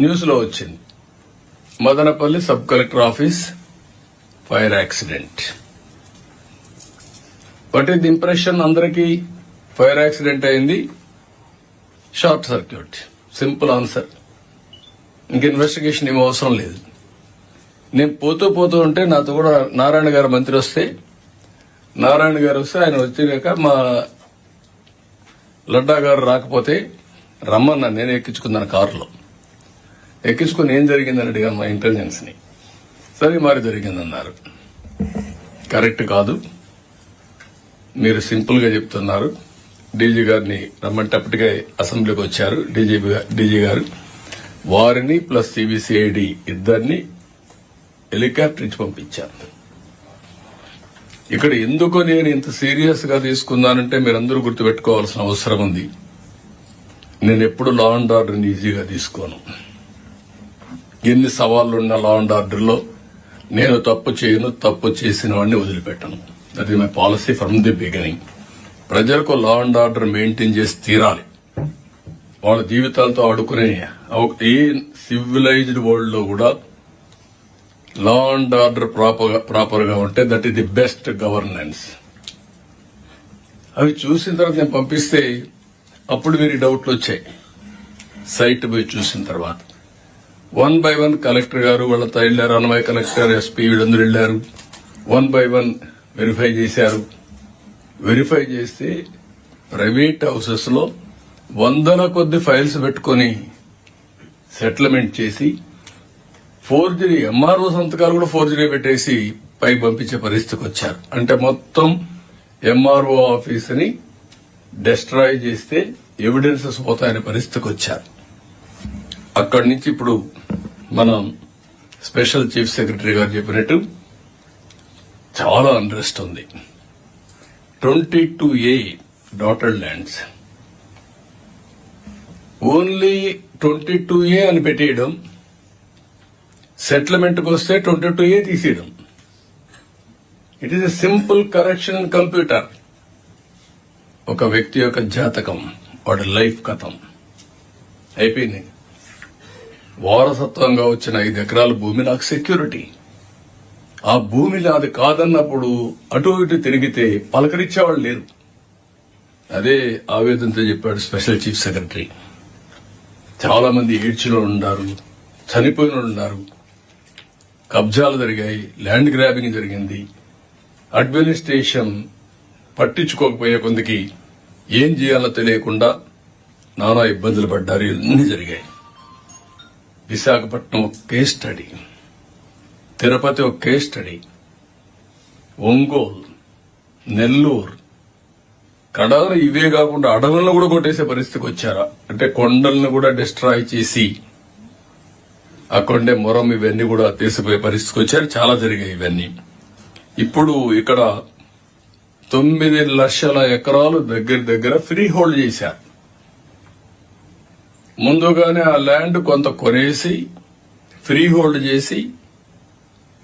న్యూస్లో వచ్చింది. Madanapalle sub collector office fire accident. What is the impression అందరికీ fire accident అయింది. Short circuit. Simple answer. ఇంక investigation ఏం అవసరం లేదు. నేను పోతూ పోతూ ఉంటే నాతో కూడా నారాయణ గారు మంత్రి వస్తే నారాయణ గారు వస్తే ఆయన వచ్చినాక మా లడ్డా గారు రాకపోతే రమ్మన్నా నేను ఎక్కించుకున్నాను కారులో. ఎక్కించుకుని ఏం జరిగిందని అడిగాను మా ఇంటెలిజెన్స్ని. సరే మరి జరిగిందన్నారు. కరెక్ట్ కాదు. మీరు సింపుల్గా చెప్తున్నారు. డీజీ గారిని రమ్మంటే అప్పటికే అసెంబ్లీకి వచ్చారు. డీజీపీ డీజీ గారు వారిని ప్లస్ సిబిసిఐడి ఇద్దరిని హెలికాప్టర్ ఇచ్చి పంపించారు. ఇక్కడ ఎందుకు నేను ఇంత సీరియస్గా తీసుకున్నానంటే మీరందరూ గుర్తుపెట్టుకోవాల్సిన అవసరం ఉంది. నేను ఎప్పుడు లా అండ్ ఆర్డర్ని ఈజీగా తీసుకోను. ఎన్ని సవాళ్ళున్న లా అండ్ ఆర్డర్లో నేను తప్పు చేయను తప్పు చేసిన వాడిని వదిలిపెట్టను. That is my policy from the beginning ప్రజలకు లా అండ్ ఆర్డర్ మెయింటైన్ చేసి తీరాలి. వాళ్ళ జీవితాలతో ఆడుకునే అవ- ఏ సివిలైజ్డ్ వరల్డ్లో కూడా లా అండ్ ఆర్డర్ ప్రాపర్ ప్రాపర్గా ఉంటే that is the best governance అవి చూసిన తర్వాత నేను పంపిస్తే అప్పుడు మీరు డౌట్లు వచ్చాయి. సైట్ పోయి చూసిన తర్వాత. వన్ బై వన్ కలెక్టర్ గారు వాళ్ళతో వెళ్ళారు అన్నమయ్య కలెక్టర్ ఎస్పీ వీళ్ళందరూ వెళ్ళారు. వన్ బై వన్ వెరిఫై చేశారు. వెరిఫై చేస్తే ప్రైవేట్ హౌసెస్లో వందల కొద్ది ఫైల్స్ పెట్టుకొని సెటిల్మెంట్ చేసి ఫోర్జరీ ఎంఆర్ఓ సంతకాలు కూడా ఫోర్జరీ పెట్టేసి పై పంపించే పరిస్థితికి వచ్చారు. అంటే మొత్తం ఎంఆర్ఓ ఆఫీస్ని డెస్ట్రాయ్ చేస్తే ఎవిడెన్సెస్ పోతాయనే పరిస్థితికి వచ్చారు. అక్కడి నుంచి ఇప్పుడు మనం స్పెషల్ చీఫ్ సెక్రటరీ గారు చెప్పినట్టు చాలా అండ్రెస్ట్ ఉంది. Twenty two A dotted lands. Only twenty two A అని పెట్టేయడం సెటిల్మెంట్కి వస్తే ట్వంటీ టూ ఏ తీసేయడం. It is a simple correction computer ఒక వ్యక్తి యొక్క జాతకం వాడి లైఫ్ కథం. అయిపోయింది. వారసత్వంగా వచ్చిన ఐదు ఎకరాల భూమి నాకు సెక్యూరిటీ ఆ భూమి నాది కాదన్నప్పుడు అటు ఇటు తిరిగితే పలకరించేవాళ్ళు లేరు. అదే ఆవేదనతో చెప్పాడు స్పెషల్ చీఫ్ సెక్రటరీ చాలా మంది ఏడ్చిలో ఉన్నారు చనిపోయిన ఉన్నారు. కబ్జాలు జరిగాయి ల్యాండ్ గ్రాబింగ్ జరిగింది. అడ్మినిస్ట్రేషన్ పట్టించుకోకపోయే కొందికి ఏం చేయాలో తెలియకుండా నానా ఇబ్బందులు పడ్డారు ఇవన్నీ జరిగాయి. విశాఖపట్నం ఒక కేస్ స్టడీ తిరుపతి ఒక కేస్ స్టడీ ఒంగోలు నెల్లూరు కడాలు ఇవే కాకుండా అడవులను కూడా కొట్టేసే పరిస్థితికి వచ్చారా? అంటే కొండలను కూడా డిస్ట్రాయ్ చేసి అక్కడే మొరం ఇవన్నీ కూడా తీసిపోయే పరిస్థితికి వచ్చారు. చాలా జరిగాయి ఇవన్నీ. ఇప్పుడు ఇక్కడ తొమ్మిది లక్షల ఎకరాలు దగ్గర దగ్గర ఫ్రీ హోల్డ్ చేశారు. ముందుగానే ఆ ల్యాండ్ కొంత కొనేసి ఫ్రీ హోల్డ్ చేసి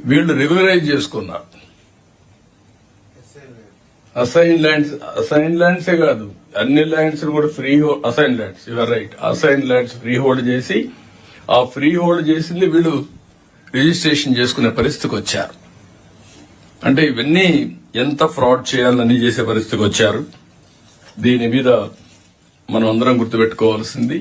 వీళ్ళు రెగ్యులరైజ్ చేసుకున్నారు. అసైన్ ల్యాండ్స్ అసైన్ ల్యాండ్సే కాదు. అన్ని ల్యాండ్స్ కూడా free assign lands your right. Assign lands free hold చేసి ఆ ఫ్రీ హోల్డ్ చేసింది వీళ్ళు రిజిస్ట్రేషన్ చేసుకునే పరిస్థితికి వచ్చారు. అంటే ఇవన్నీ ఎంత ఫ్రాడ్ చేయాలని చేసే పరిస్థితికి వచ్చారు. దీని మీద మనం అందరం గుర్తుపెట్టుకోవాల్సింది.